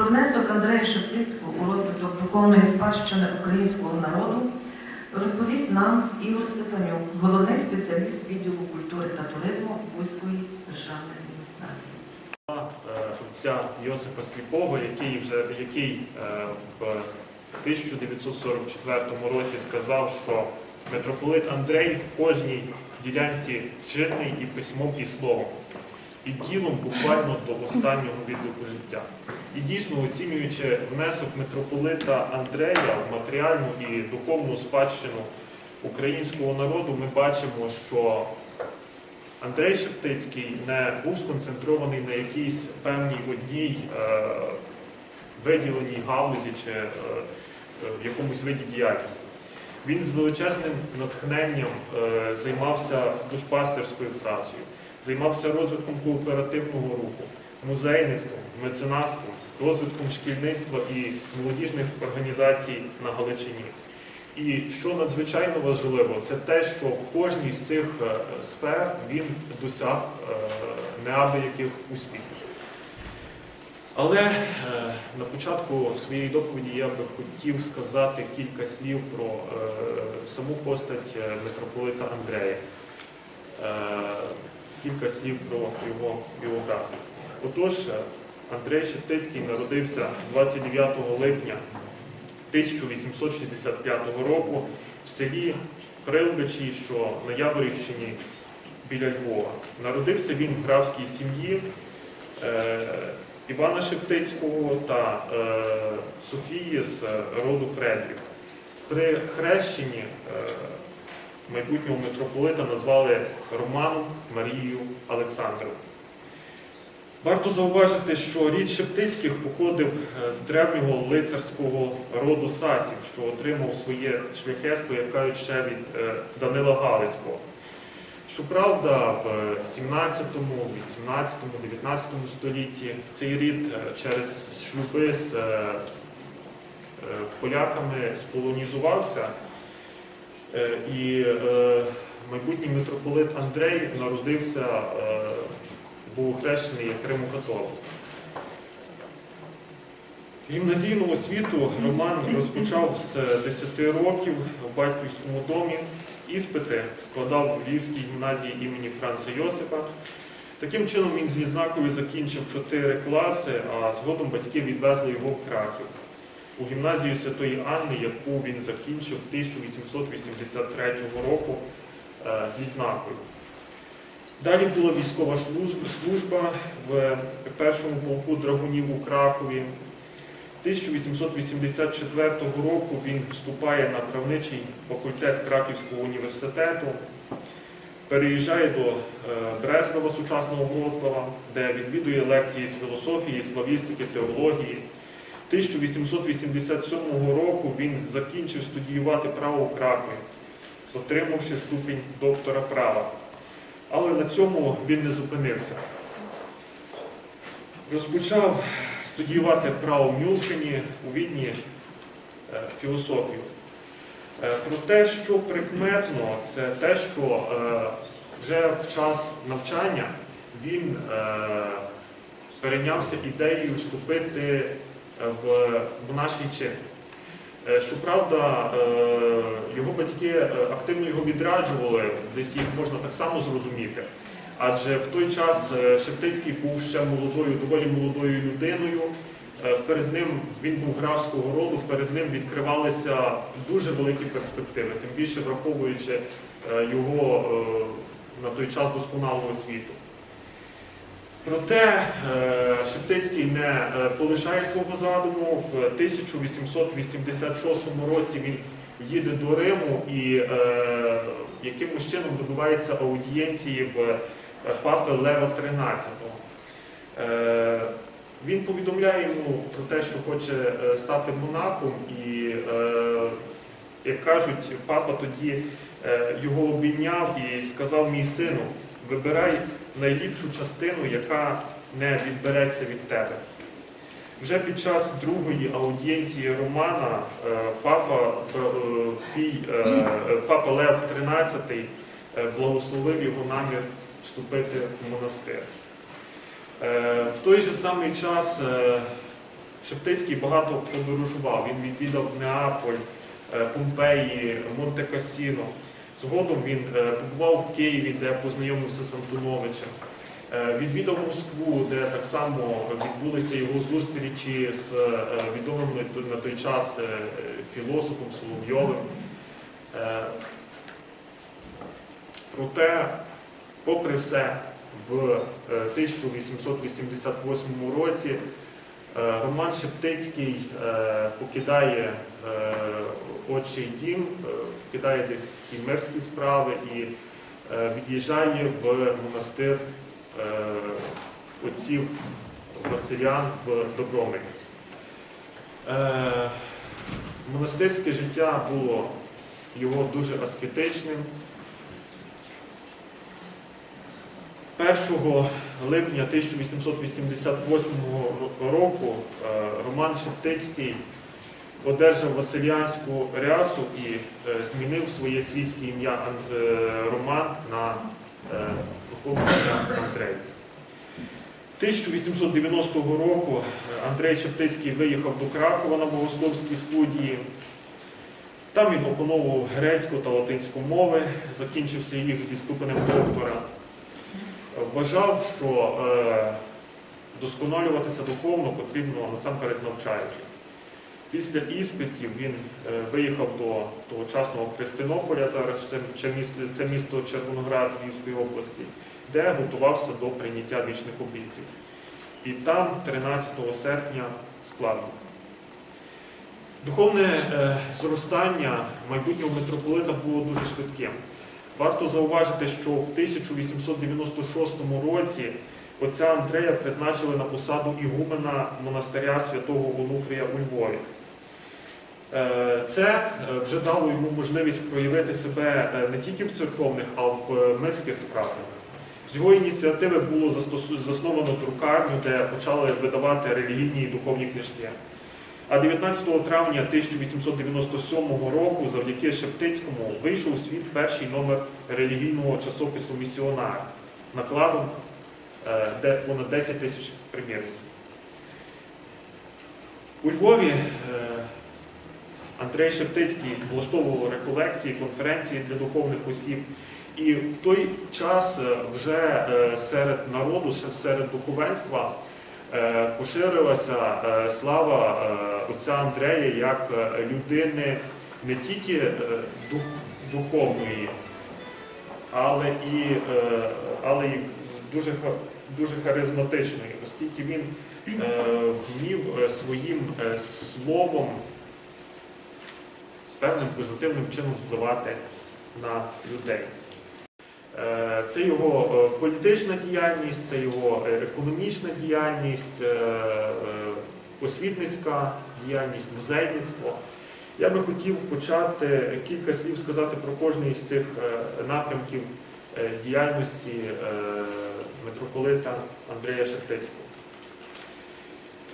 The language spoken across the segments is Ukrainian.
про внесок Андрея Шептицького у розвиток духовної спадщини українського народу розповість нам Ігор Стефанюк, головний спеціаліст відділу культури та туризму Бузької державної адміністрації. отця Йосипа Сліпого, який вже який е, в 1944 році сказав, що митрополит Андрей в кожній ділянці чинний і письмом, і словом, і ділом буквально до останнього відлику життя. І дійсно, оцінюючи внесок митрополита Андрея в матеріальну і духовну спадщину українського народу, ми бачимо, що Андрей Шептицький не був сконцентрований на якійсь певній одній е, виділеній галузі чи е, в якомусь виді діяльності. Він з величезним натхненням е, займався душпастерською працею, займався розвитком кооперативного руху, музейництвом, меценатством, розвитком шкільництва і молодіжних організацій на Галичині. І що надзвичайно важливо, це те, що в кожній з цих е, сфер він досяг е, неабияких успіхів. Але е, на початку своєї доповіді я би хотів сказати кілька слів про саму постать митрополита Андрея, кілька слів про його біографію. Отож, Андрей Шептицький народився 29 липня 1865 року в селі Прилбичі, що на Яворівщині біля Львова. Народився він в графській сім'ї е, Івана Шептицького та е, Софії з роду Фредрів. При хрещенні е, майбутнього митрополита назвали Роману Марію Олександру. Варто зауважити, що рід Шептицьких походив е, з древнього лицарського роду Сасів, що отримав своє шляхетство, як кажуть, ще від е, Данила Галицького. Щоправда, в 17, 18, 19 столітті цей рід е, через шлюби з поляками сполонізувався, і майбутній митрополит Андрей народився, був охрещений як Римокатолик. Гімназійну освіту Роман розпочав з 10 років в батьківському домі. Іспити складав у Львівській гімназії імені Франца Йосипа. Таким чином він з відзнакою закінчив 4 класи, а згодом батьки відвезли його в Краків у гімназію Святої Анни, яку він закінчив 1883 року е, з відзнакою. Далі була військова служба- в першому полку драгунів у Кракові. 1884 року він вступає на правничий факультет Краківського університету, переїжджає до е, Бреслава, сучасного Вроцлава, де відвідує лекції з філософії, славістики, теології. 1887 року він закінчив студіювати право у Кракові, отримавши ступінь доктора права. Але на цьому він не зупинився. Розпочав студіювати право в Мюнхені, у Відні е, філософію. Е, Про те, що прикметно, це те, що е, вже в час навчання він перейнявся ідеєю вступити в монаший чин. Е, Щоправда, е, його батьки е, активно його відраджували, десь їх можна так само зрозуміти. Адже в той час Шептицький був ще молодою, доволі молодою людиною. Перед ним він був графського роду, перед ним відкривалися дуже великі перспективи, тим більше враховуючи його на той час досконалу освіту. Проте е, Шептицький не е, полишає свого задуму. В 1886 році він їде до Риму і е, якимось чином добивається аудієнції в папи Лева XIII. Він повідомляє йому про те, що хоче стати монахом, і, як кажуть, папа тоді його обійняв і сказав мій сину, вибирай найліпшу частину, яка не відбереться від тебе. Вже під час другої аудієнції Романа е, папа, е, е, папа Лев XIII благословив його намір вступити в монастир. В той же самий час Шептицький багато подорожував. Він відвідав Неаполь, Помпеї, Монте-Кассіно. Згодом він е, побував в Києві, де познайомився з Антоновичем. Е, Відвідав Москву, де так само відбулися його зустрічі з е, відомим на той- час філософом Соловйовим. Проте, попри все, в е, 1888 році Роман Шептицький е, покидає е, отчий дім, е, покидає десь такі мирські справи і е, від'їжджає в монастир е, отців Василян в Добромирі. Е, Монастирське життя було його дуже аскетичним. 1 липня 1888 року е, Роман Шептицький одержав Василянську рясу і е, змінив своє світське ім'я е, Роман на Андрей. 1890 року Андрей Шептицький виїхав до Кракова на богословській студії. Там він опановував грецьку та латинську мови, закінчився їх зі ступенем доктора. Вважав, що е, досконалюватися духовно потрібно насамперед навчаючись. Після іспитів він е, виїхав до тогочасного Христинополя, зараз це, місто, це місто Червоноград Львівської області, де готувався до прийняття вічних обіців. І там 13 серпня складно. Духовне е, зростання майбутнього митрополита було дуже швидким. Варто зауважити, що в 1896 році отця Андрея призначили на посаду ігумена монастиря святого Онуфрія у Львові. Е, Це е, вже дало йому можливість проявити себе е, не тільки в церковних, а й в мирських справах. З його ініціативи було засновано друкарню, де почали видавати релігійні і духовні книжки. А 19 травня 1897 року завдяки Шептицькому вийшов у світ перший номер релігійного часопису Місіонар накладом е, де понад 10 тисяч примірників. У Львові е, Андрей Шептицький влаштовував реколекції, конференції для духовних осіб. І в той час е, вже серед народу, серед духовенства поширилася слава отця Андрея як е, людини не тільки е, дух- духовної, але і, е, але і дуже, дуже харизматичної, оскільки він вмів своїм словом певним позитивним чином впливати на людей. Це його політична діяльність, це його економічна діяльність, освітницька діяльність, музейництво. Я би хотів почати кілька слів сказати про кожний із цих е, напрямків е, діяльності е, митрополита Андрія Шептицького.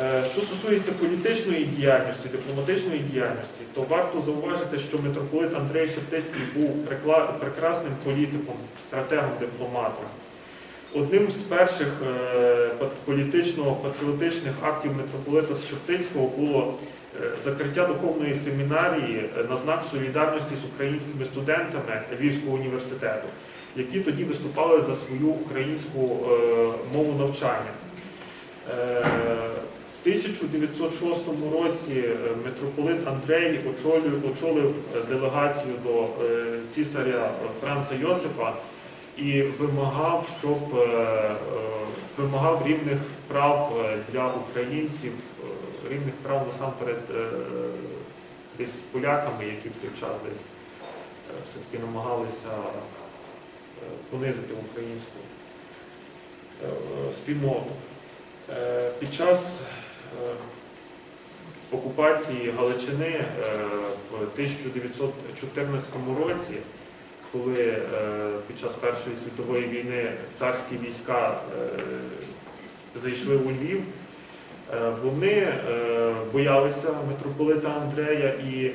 Е, Що стосується політичної діяльності, дипломатичної діяльності, то варто зауважити, що митрополит Андрей Шептицький був прекрасним політиком, стратегом, дипломатом. Одним з перших е, політично-патріотичних актів митрополита Шептицького було е, закриття духовної семінарії на знак солідарності з українськими студентами Львівського університету, які тоді виступали за свою українську е, мову навчання. В 1906 році митрополит Андрей очолив, делегацію до цісаря Франца Йосифа і вимагав, щоб е, е, вимагав рівних прав е, для українців, рівних прав насамперед десь поляками, які в той час десь все-таки намагалися понизити українську спільноту. Під час окупації Галичини в 1914 році, коли е, під час Першої світової війни царські війська е, зайшли у Львів, е, вони боялися митрополита Андрея і,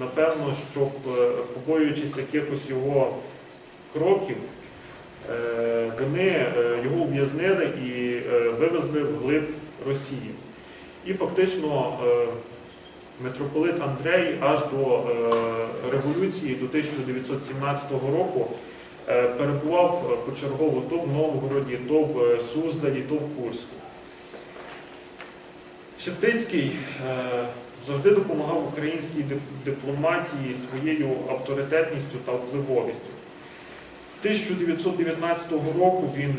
напевно, щоб побоюючись якихось його кроків, Вони його ув'язнили і вивезли в глиб Росії. І фактично митрополит Андрей аж до е, революції, до 1917 року, е, перебував е, почергово то в Новгороді, то в Суздалі, то в Курську. Шептицький завжди допомагав українській дипломатії своєю авторитетністю та впливовістю. 1919 року він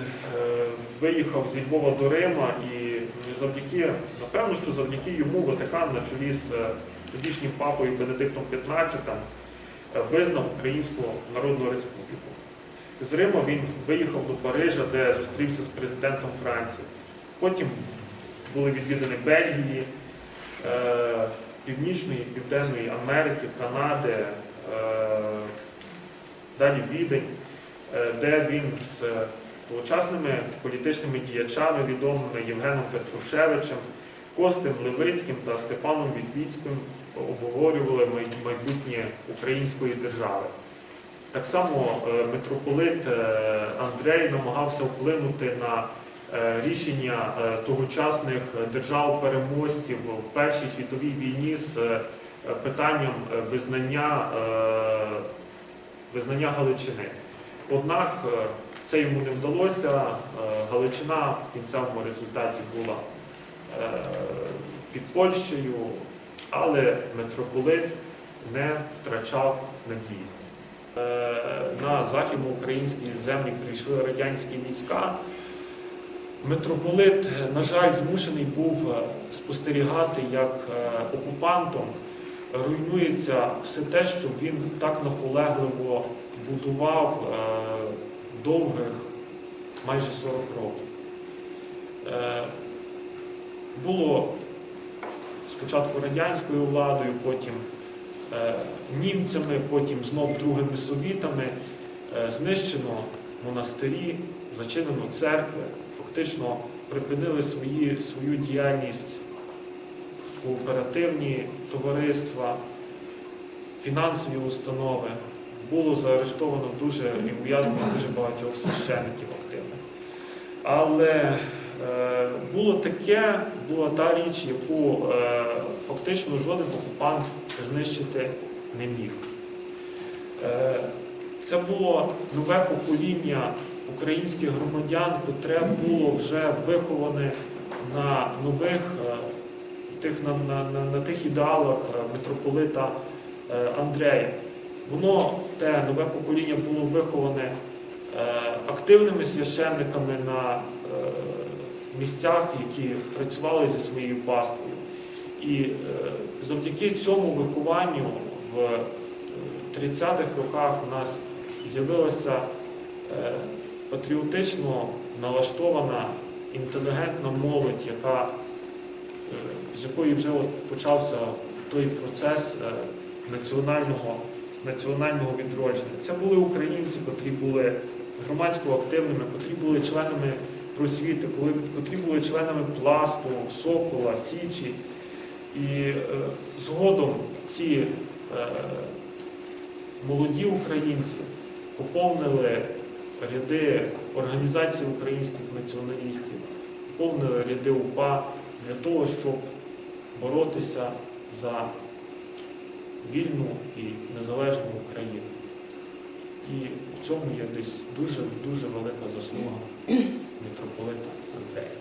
виїхав зі Львова до Рима і завдяки, напевно, що завдяки йому Ватикан на чолі з е, тодішнім папою Бенедиктом XV е, визнав Українську Народну Республіку. З Рима він виїхав до Парижа, де зустрівся з президентом Франції. Потім були відвідані Бельгії, е, Північної і Південної Америки, Канади, далі Відень, де він з тогочасними політичними діячами, відомими Євгеном Петрушевичем, Костем Левицьким та Степаном Вітвіцьким обговорювали майбутнє української держави. Так само е, митрополит е, Андрей намагався вплинути на е, рішення тогочасних держав-переможців в Першій світовій війні з питанням визнання, визнання Галичини. Однак це йому не вдалося. Е, Галичина в кінцевому результаті була е, під Польщею, але митрополит не втрачав надії. Е, На західноукраїнські землі прийшли радянські війська. Митрополит, на жаль, змушений був спостерігати, як окупантом руйнується все те, що він так наполегливо будував довгих майже 40 років. Е, Було спочатку радянською владою, потім е, німцями, потім знов другими совітами е, знищено монастирі, зачинено церкви, фактично припинили свої, свою діяльність кооперативні товариства, фінансові установи. Було заарештовано дуже і ув'язнено дуже багатьох священників активних. Але е, було таке, була та річ, яку е, фактично жоден окупант знищити не міг. Е, це було нове покоління українських громадян, котре було вже виховане на нових е, тих, на, на, на, на тих ідеалах е, митрополита е, Андрея. Воно, те нове покоління було виховане е, активними священниками на е, місцях, які працювали зі своєю паствою. І е, завдяки цьому вихованню в е, 30-х роках у нас з'явилася патріотично налаштована інтелігентна молодь, яка, з якої вже почався той процес національного, національного відродження. Це були українці, котрі були громадсько активними, котрі були членами просвіти, котрі були членами пласту, сокола, січі. І е, згодом ці е, молоді українці поповнили ряди організацій українських націоналістів, поповнили ряди УПА для того, щоб боротися за вільну і незалежну Україну. І в цьому є десь дуже дуже велика заслуга митрополита Андрея.